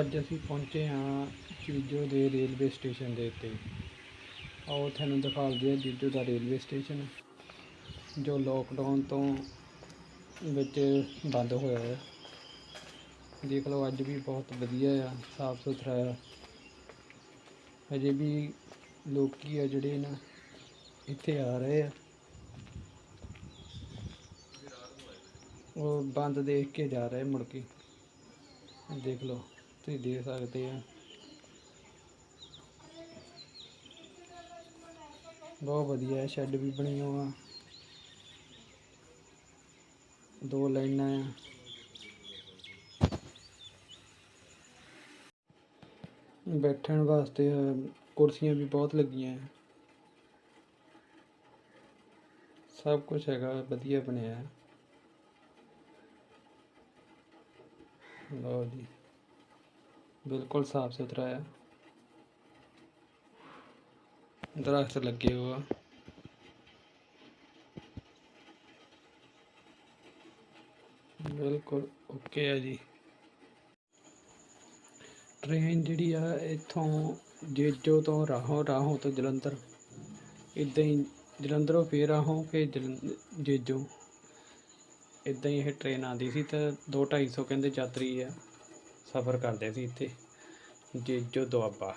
ਅੱਜ ਅਸੀਂ ਪਹੁੰਚੇ ਹਾਂ ਜੀਜੋ ਦੇ ਰੇਲਵੇ ਸਟੇਸ਼ਨ ਦੇ ਉੱਤੇ। ਆਓ ਤੁਹਾਨੂੰ ਦਿਖਾਉਂਦੇ ਹਾਂ ਜੀਜੋ ਦਾ ਰੇਲਵੇ ਸਟੇਸ਼ਨ, ਜੋ ਲੋਕਡਾਊਨ ਤੋਂ ਵਿੱਚ ਬੰਦ ਹੋਇਆ ਹੈ। ਦੇਖ ਲਓ, ਅੱਜ ਵੀ ਬਹੁਤ ਵਧੀਆ ਆ, ਸਾਫ਼ ਸੁਥਰਾ ਆ। ਅਜੇ ਵੀ ਲੋਕੀ ਆ ਜਿਹੜੇ ਨਾ, ਇੱਥੇ ਆ ਰਹੇ ਆ। ਉਹ ਬੰਦ ਦੇਖ ਕੇ ਜਾ ਰਹੇ ਮੁੜ ਕੇ। ਦੇਖ ਲਓ। ਤੁਸੀਂ ਦੇਖ ਸਕਦੇ ਆ। ਬਹੁਤ ਵਧੀਆ ਸ਼ੈੱਡ ਵੀ ਬਣੀ ਹੋਆ ਦੋ ਲਾਈਨਾਂ ਆ। ਬੈਠਣ ਵਾਸਤੇ ਕੁਰਸੀਆਂ ਵੀ ਬਹੁਤ ਲੱਗੀਆਂ ਆ। ਸਭ ਕੁਝ ਹੈਗਾ, ਵਧੀਆ ਬਣਿਆ। ਹੈ ਲਓ ਜੀ। ਬਿਲਕੁਲ ਸਾਫ਼ ਸੁਥਰਾ ਆ। ਦਰਖਤ ਲੱਗੇ ਹੋਆ ਬਿਲਕੁਲ ਓਕੇ ਆ ਜੀ। ਟ੍ਰੇਨ ਜਿਹੜੀ ਆ, ਇੱਥੋਂ ਜੇਜੋ ਤੋਂ ਰਾਹੋਂ ਰਾਹੋਂ ਤੋਂ ਜਲੰਧਰ। ਇਦਾਂ ਹੀ ਜਲੰਧਰੋਂ ਫੇਰ ਰਾਹੋਂ ਫੇਰ ਜਲੰ- ਜੇਜੋ। ਇਦਾਂ ਹੀ ਇਹ ਟ੍ਰੇਨ ਆਉਂਦੀ ਸੀ ਤਾਂ 2 250 ਕਹਿੰਦੇ ਯਾਤਰੀ ਆ। ਸਫ਼ਰ ਕਰਦੇ ਸੀ ਇੱਥੇ। ਜੇਜੋ ਦੁਆਬਾ।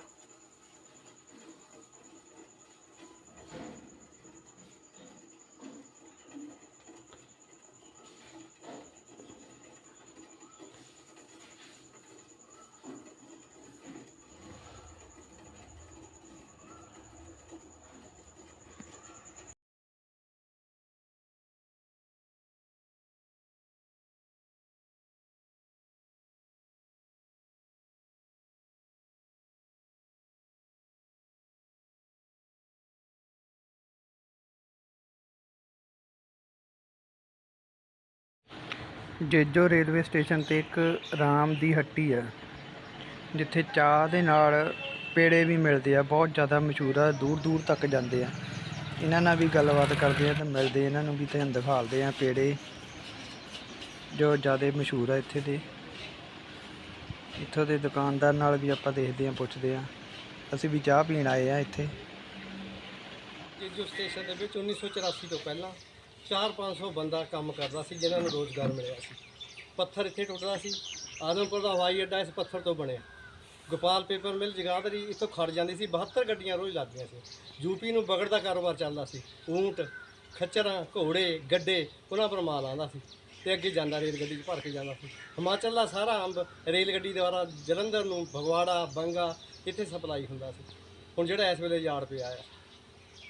ਜੇਜੋ ਰੇਲਵੇ ਸਟੇਸ਼ਨ ਤੇ ਇੱਕ ਰਾਮ ਦੀ ਹੱਟੀ ਹੈ ਜਿੱਥੇ ਚਾਹ ਦੇ ਨਾਲ ਪੇੜੇ ਵੀ ਮਿਲਦੇ ਆ, ਬਹੁਤ ਜ਼ਿਆਦਾ ਮਸ਼ਹੂਰ ਆ, ਦੂਰ ਦੂਰ ਤੱਕ ਜਾਂਦੇ ਆ। ਇਹਨਾਂ ਨਾਲ ਵੀ ਗੱਲਬਾਤ ਕਰਦੇ ਆ ਤੇ ਮਿਲਦੇ ਇਹਨਾਂ ਨੂੰ ਵੀ ਤੁਹਾਨੂੰ ਦਿਖਾਲਦੇ ਆ ਪੇੜੇ, ਜੋ ਜ਼ਿਆਦਾ ਮਸ਼ਹੂਰ ਆ ਇੱਥੇ ਦੇ। ਇੱਥੋਂ ਦੇ ਦੁਕਾਨਦਾਰ ਨਾਲ ਵੀ ਆਪਾਂ ਦੇਖਦੇ ਆ, ਪੁੱਛਦੇ ਆ। ਅਸੀਂ ਵੀ ਚਾਹ ਪੀਣ ਆਏ ਆ ਇੱਥੇ। ਜੇਜੋ ਸਟੇਸ਼ਨ ਦੇ ਵਿੱਚ 1984 ਤੋਂ ਪਹਿਲਾਂ 4-500 ਬੰਦਾ ਕੰਮ ਕਰਦਾ ਸੀ ਜਿਨ੍ਹਾਂ ਨੂੰ ਰੋਜ਼ਗਾਰ ਮਿਲਿਆ ਸੀ। ਪੱਥਰ ਇੱਥੇ ਟੁੱਟਦਾ ਸੀ। ਆਦਮਪੁਰ ਦਾ ਹਵਾਈ ਅੱਡਾ ਇਸ ਪੱਥਰ ਤੋਂ ਬਣਿਆ। ਗੋਪਾਲ ਪੇਪਰ ਮਿਲ ਜਗਾਦਰੀ ਇੱਥੋਂ ਖੜ ਜਾਂਦੀ ਸੀ। 72 ਗੱਡੀਆਂ ਰੋਜ਼ ਲੱਗਦੀਆਂ ਸੀ। ਯੂਪੀ ਨੂੰ ਬਗੜ ਦਾ ਕਾਰੋਬਾਰ ਚੱਲਦਾ ਸੀ। ਊਂਟ, ਖੱਚਰਾਂ, ਘੋੜੇ, ਗੱਡੇ, ਉਹਨਾਂ ਪਰ ਮਾਲ ਆਉਂਦਾ ਸੀ ਤੇ ਅੱਗੇ ਜਾਂਦਾ ਰੇਲ ਗੱਡੀ 'ਚ ਭਰ ਕੇ ਜਾਂਦਾ ਸੀ। ਹਿਮਾਚਲ ਦਾ ਸਾਰਾ ਅੰਬ ਰੇਲ ਗੱਡੀ ਦੁਆਰਾ ਜਲੰਧਰ ਨੂੰ, ਫਗਵਾੜਾ, ਬੰਗਾ ਇੱਥੇ ਸਪਲਾਈ ਹੁੰਦਾ ਸੀ। ਹੁਣ ਜਿਹੜਾ ਇਸ ਵੇਲੇ ਯਾਰਡ ਪਿਆ ਆ।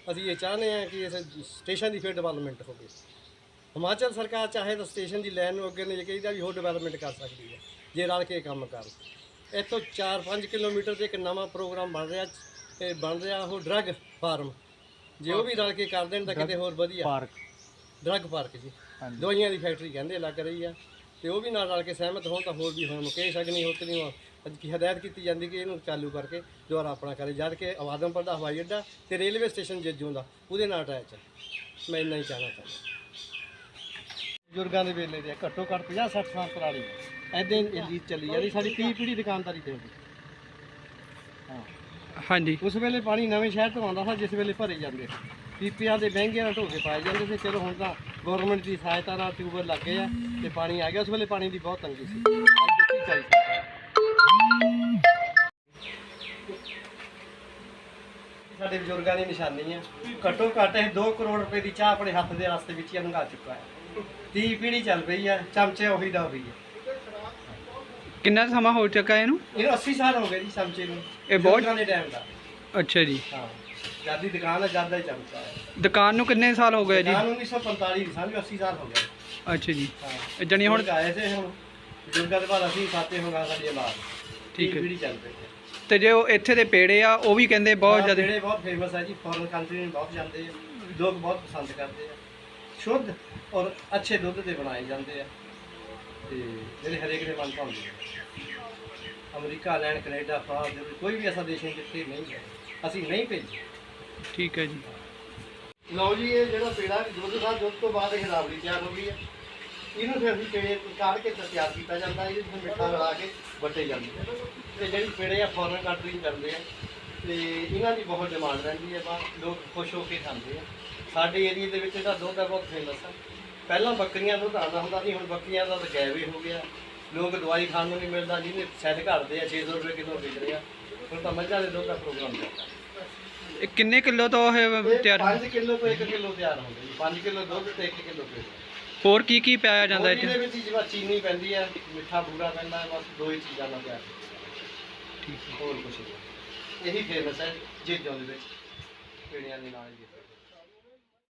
ਅਸੀਂ ਇਹ ਚਾਹੁੰਦੇ ਹਾਂ ਕਿ ਇਸ ਸਟੇਸ਼ਨ ਦੀ ਫਿਰ ਡਿਵੈਲਪਮੈਂਟ ਹੋਵੇ। ਹਿਮਾਚਲ ਸਰਕਾਰ ਚਾਹੇ ਤਾਂ ਸਟੇਸ਼ਨ ਦੀ ਲਾਈਨ ਨੂੰ ਅੱਗੇ ਲੈ ਕੇ ਇਹਦਾ ਵੀ ਹੋਰ ਡਿਵੈਲਪਮੈਂਟ ਕਰ ਸਕਦੀ ਹੈ ਜੇ ਰਲ ਕੇ ਕੰਮ ਕਰਨ ਇੱਥੋਂ 4-5 ਕਿਲੋਮੀਟਰ ਤੇ ਇੱਕ ਨਵਾਂ ਪ੍ਰੋਗਰਾਮ ਬਣ ਰਿਹਾ ਇਹ ਬਣ ਰਿਹਾ ਉਹ ਡਰੱਗ ਫਾਰਮ। ਜੇ ਉਹ ਵੀ ਰਲ ਕੇ ਕਰ ਦੇਣ ਤਾਂ ਕਿਤੇ ਹੋਰ ਵਧੀਆ। ਪਾਰਕ। ਡਰੱਗ ਪਾਰਕ ਜੀ। ਦਵਾਈਆਂ ਦੀ ਫੈਕਟਰੀ ਕਹਿੰਦੇ ਲੱਗ ਰਹੀ ਆ ਤੇ ਉਹ ਵੀ ਨਾਲ ਰਲ ਕੇ ਸਹਿਮਤ ਹੋਣ ਤਾਂ ਹੋਰ ਵੀ ਹੋਣ। ਮੁਕੇਸ਼ ਅਗਨੀ ਹੋਤਰੀ ਨੂੰ ਹਦਾਇਤ ਕੀਤੀ ਜਾਂਦੀ ਕਿ ਇਹਨੂੰ ਚਾਲੂ ਕਰਕੇ ਦੁਬਾਰਾ ਆਪਣਾ ਕਰੇ ਜਦ ਕਿ ਆਵਾਦਮਪੁਰ ਦਾ ਹਵਾਈ ਅੱਡਾ ਤੇ ਰੇਲਵੇ ਸਟੇਸ਼ਨ ਜੇਜੋਂ ਦਾ ਉਹਦੇ ਨਾਲ ਅਟੈਚ ਹੈ ਮੈਂ ਇੰਨਾ ਹੀ ਕਹਿਣਾ ਚਾਹੁੰਦਾ। ਬਜ਼ੁਰਗਾਂ ਦੇ ਵੇਲੇ ਦੇ ਘੱਟੋ ਘੱਟ 50 60 ਸਾਲ ਪੁਰਾਣੀ ਐਦਾਂ ਹੀ ਇਹ ਰੀਤ ਚੱਲੀ ਜਾਂਦੀ ਸਾਡੀ ਪੀੜੀ ਪੀੜੀ ਦੁਕਾਨਦਾਰੀ ਤੇ ਹੁੰਦੀ। ਹਾਂ। ਹਾਂਜੀ। ਉਸ ਵੇਲੇ ਪਾਣੀ ਨਵੇਂ ਸ਼ਹਿਰ ਤੋਂ ਆਉਂਦਾ ਸੀ ਜਿਸ ਵੇਲੇ ਭਰੇ ਜਾਂਦੇ ਸੀ। ਪੀਪੀਆਂ ਦੇ ਮਹਿੰਗੇ ਨਾਲ ਢੋ ਕੇ ਪਾਏ ਜਾਂਦੇ ਸੀ ਚਲੋ ਹੁਣ ਤਾਂ ਗਵਰਨਮੈਂਟ ਦੀ ਸਹਾਇਤਾ ਨਾਲ ਟਿਊਬਲ ਲੱਗੇ ਆ ਤੇ ਪਾਣੀ ਆ ਗਿਆ ਉਸ ਵੇਲੇ ਪਾਣੀ ਦੀ ਬਹੁਤ ਤੰਗੀ ਸੀ। ਅੱਜ ਦੇਖੀ ਚਾਹੀਦੀ ਸਾਡੇ ਬਜ਼ੁਰਗਾਂ ਦੀ ਨਿਸ਼ਾਨੀ ਆ। ਘੱਟੋ ਘੱਟ ਇਹ 2 ਕਰੋੜ ਰੁਪਏ ਦੀ ਚਾਹ ਆਪਣੇ ਹੱਥ ਦੇ ਰਸਤੇ ਵਿੱਚ ਹੀ ਲੰਘਾ ਚੁੱਕਾ ਹੈ। 30 ਪੀੜੀ ਚੱਲ ਪਈ ਆ ਚਮਚੇ ਉਹੀ ਦਾ ਉਹੀ ਹੈ ਕਿੰਨਾ ਸਮਾਂ ਹੋ ਚੁੱਕਾ ਇਹਨੂੰ? ਇਹਨੂੰ 80 ਸਾਲ ਹੋ ਗਏ ਜੀ ਚਮਚੇ ਨੂੰ। ਇਹ ਬਹੁਤ- ਬਜ਼ੁਰਗਾਂ ਦੇ ਟਾਈਮ ਦਾ। ਅੱਛਾ ਜੀ। ਹਾਂ ਜਿਆਦੀ ਦੁਕਾਨ ਹੈ ਜ਼ਿਆਦਾ ਹੀ ਚਮਚਾ ਹੈ ਦੁਕਾਨ ਨੂੰ ਕਿੰਨੇ ਸਾਲ ਹੋ ਗਏ ਜੀ? ਦੁਕਾਨ 1945 ਦੀ ਸਾਨੂੰ 80 ਸਾਲ ਹੋ ਗਏ। ਅੱਛਾ ਜੀ। ਹਾਂ। ਜਾਣੀ ਹੁਣ ਹੁਣ ਆਏ ਸੇ ਹੁਣ। ਬਜ਼ੁਰਗਾਂ ਦੇ ਬਾਅਦ ਅਸੀਂ ਸਾਥੇ ਹੋ ਗਏ ਸਾਡੀ ਔਲਾਦ ਠੀਕ ਹੈ। ਪੀੜੀ ਚੱਲ ਪਈ। ਹੈ ਤੇ ਜੇ ਉਹ ਇੱਥੇ ਦੇ ਪੇੜੇ ਆ ਉਹ ਵੀ ਕਹਿੰਦੇ ਬਹੁਤ ਜ਼ਿਆਦਾ ਜਿਹੜੇ ਬਹੁਤ ਫੇਮਸ ਹੈ ਜੀ ਫੋਰਨ ਕੰਟਰੀ ਨੂੰ ਬਹੁਤ ਜਾਂਦੇ ਆ ਲੋਕ ਬਹੁਤ ਪਸੰਦ ਕਰਦੇ ਆ। ਸ਼ੁੱਧ ਔਰ ਅੱਛੇ ਦੁੱਧ ਦੇ ਬਣਾਏ ਜਾਂਦੇ ਆ। ਤੇ ਜਿਹੜੇ ਹਰੇਕ ਦੇ ਮਨ ਭਾਉਂਦੇ ਆ। ਅਮਰੀਕਾ ਲੈਂਡ ਕੈਨੇਡਾ ਫਰਾਂਸ ਦੇ ਕੋਈ ਵੀ ਐਸਾ ਦੇਸ਼ ਨਹੀਂ ਜਿੱਥੇ ਨਹੀਂ ਹੈ। ਅਸੀਂ ਨਹੀਂ ਭੇਜੀ। ਠੀਕ ਹੈ ਜੀ। ਲਓ ਜੀ ਇਹ ਜਿਹੜਾ ਪੇੜਾ ਦੁੱਧ ਦਾ ਦੁੱਧ ਤੋਂ ਬਾਅਦ ਇਹ ਰਾਬੜੀ ਤਿਆਰ ਹੋ ਗਈ ਹੈ। ਇਹਨੂੰ ਫਿਰ ਅਸੀਂ ਪੇੜੇ ਕਾੜ ਕੇ ਤੇ ਤਿਆਰ ਕੀਤਾ ਜਾਂਦਾ ਇਹਦੇ ਵਿੱਚ ਮਿੱਠਾ ਮਿਲਾ ਕੇ ਵੱਟੇ ਜਾਂਦੇ ਆ। ਤੇ ਜਿਹੜੀ ਪੇੜੇ ਆ ਫੋਰਨ ਕੰਟਰੀ ਜਾਂਦੇ ਆ ਤੇ ਇਹਨਾਂ ਦੀ ਬਹੁਤ ਡਿਮਾਂਡ ਰਹਿੰਦੀ ਹੈ ਬਾ ਲੋਕ ਖੁਸ਼ ਹੋ ਕੇ ਖਾਂਦੇ ਆ। ਸਾਡੇ ਏਰੀਆ ਦੇ ਵਿੱਚ ਇਹਦਾ ਦੁੱਧ ਆ ਬਹੁਤ ਫੇਮਸ ਆ। ਪਹਿਲਾਂ ਬੱਕਰੀਆਂ ਦਾ ਦੁੱਧ ਆਉਂਦਾ ਹੁੰਦਾ ਸੀ ਹੁਣ ਬੱਕਰੀਆਂ ਦਾ ਤਾਂ ਗਾਇਬ ਹੀ ਹੋ ਗਿਆ। ਲੋਕ ਦਵਾਈ ਖਾਣ ਨੂੰ ਨਹੀਂ ਮਿਲਦਾ ਜਿਹਨੇ ਸੈੱਟ ਘਟਦੇ ਆ 600 ਰੁਪਏ ਕਿਲੋ ਵਿਕ ਰਿਹਾ ਹੁਣ ਤਾਂ ਮੱਝਾਂ ਦੇ ਦੁੱਧ ਦਾ ਪ੍ਰੋਗਰਾਮ ਚੱਲਦਾ ਇਹ ਕਿੰਨੇ ਕਿਲੋ ਤੋਂ ਇਹ ਤਿਆਰ 5 ਕਿਲੋ ਤੋਂ 1 ਕਿਲੋ ਤਿਆਰ ਹੁੰਦਾ ਜੀ। 5 ਕਿਲੋ ਦੁੱਧ ਤੇ 1 ਕਿਲੋ ਪੇੜਾ। ਹੋਰ ਕੀ ਕੀ ਪਾਇਆ ਜਾਂਦਾ ਇਹਦੇ ਵਿੱਚ ਜਿਵੇਂ ਚੀਨੀ ਪੈਂਦੀ ਹੈ ਮਿੱਠਾ ਬੂਰਾ ਪੈਂਦਾ ਹੈ ਬਸ ਦੋ ਹੀ ਚੀਜ਼ਾਂ ਨਾਲ ਤਿਆਰ ਠੀਕ ਹੋਰ ਕੁਝ ਨਹੀਂ। ਇਹੀ ਫੇਮਸ ਹੈ ਜੇਜੋਂ ਦੇ ਵਿੱਚ ਪੇੜਿਆਂ ਦੇ ਨਾਲ ਹੀ।